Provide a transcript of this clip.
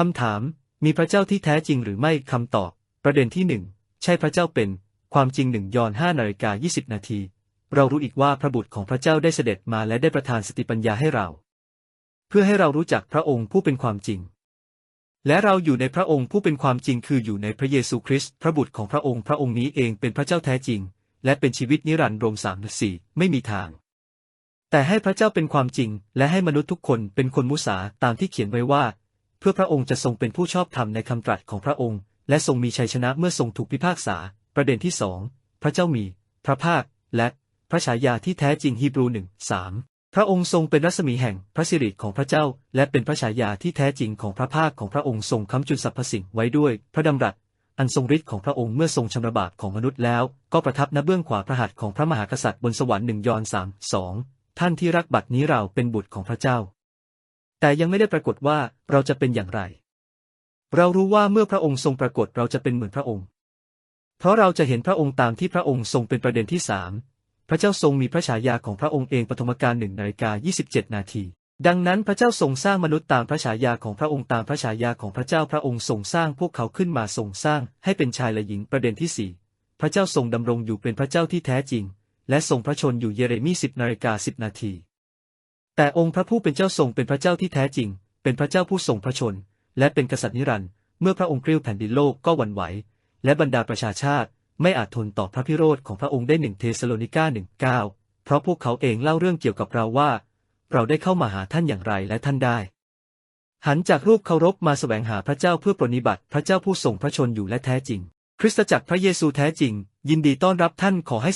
คำถาม มีพระเจ้าที่แท้จริงหรือไม่คำตอบ ประเด็นที่หนึ่งใช่พระเจ้าเป็นความจริงหนึ่งยอนห้านาฬิกายี่สิบนาทีเรารู้อีกว่าพระบุตรของพระเจ้าได้เสด็จมาและได้ประทานสติปัญญาให้เรา เพื่อให้เรารู้จักพระองค์ผู้เป็นความจริง และเราอยู่ในพระองค์ผู้เป็นความจริงคืออยู่ในพระเยซูคริสต์พระบุตรของพระองค์พระองค์นี้เองเป็นพระเจ้าแท้จริง และเป็นชีวิตนิรันดร์รมสามสี่ไม่มีทาง แต่ให้พระเจ้าเป็นความจริง และให้มนุษย์ทุกคนเป็นคนมุสาตามที่เขียนไว้ว่า เพื่อพระองค์จะทรงเป็นผู้ชอบธรรมในคำตรัสของพระองค์ และทรงมีชัยชนะเมื่อทรงถูกพิพากษา ประเด็นที่สองพระเจ้ามี พระภาค และพระฉายาที่แท้จริงฮีบรูหนึ่งสามพระองค์ทรงเป็นรัศมีแห่งพระสิริของพระเจ้า และเป็นพระฉายาที่แท้จริงของพระภาคของพระองค์ทรงค้ำจุนสรรพสิ่งไว้ด้วย พระดำรัสอันทรงฤทธิ์ของพระองค์เมื่อทรงชำระบาปของมนุษย์แล้ว ก็ประทับณเบื้องขวาพระหัตถ์ของพระมหากษัตริย์บนสวรรค์หนึ่งยอนสามสองท่านที่รักบัดนี้เราเป็นบุตรของพระเจ้า แต่ยังไม่ได้ปรากฏว่าเราจะเป็นอย่างไร เรารู้ว่าเมื่อพระองค์ทรงปรากฏเราจะเป็นเหมือนพระองค์ เพราะเราจะเห็นพระองค์ตามที่พระองค์ทรงเป็นประเด็นที่สามพระเจ้าทรงมีพระฉายาของพระองค์เองปฐมกาลหนึ่งนาฬิกายี่สิบเจ็ดนาทีดังนั้นพระเจ้าทรงสร้างมนุษย์ตามพระฉายาของพระองค์ตามพระฉายาของพระเจ้าพระองค์ทรงสร้างพวกเขาขึ้นมาทรงสร้างให้เป็นชายและหญิงประเด็นที่สี่พระเจ้าทรงดำรงอยู่เป็นพระเจ้าที่แท้จริง และทรงพระชนอยู่เยเรมีสิบนาฬิกาสิบนาที แต่องค์พระผู้เป็นเจ้าทรงเป็นพระเจ้าที่แท้จริง เป็นพระเจ้าผู้ทรงพระชน และเป็นกษัตริย์นิรันดร์เมื่อพระองค์กริ้วแผ่นดินโลกก็หวั่นไหว และบรรดาประชาชาติไม่อาจทนต่อพระพิโรธของพระองค์ได้หนึ่งเทสโลนิกาหนึ่งเก้าเพราะพวกเขาเองเล่าเรื่องเกี่ยวกับเราว่า เราได้เข้ามาหาท่านอย่างไรและท่านได้ หันจากรูปเคารพมาแสวงหาพระเจ้าเพื่อปรนิบัติพระเจ้าผู้ทรงพระชนอยู่และแท้จริง คริสตจักรพระเยซูแท้จริง ยินดีต้อนรับท่านขอให้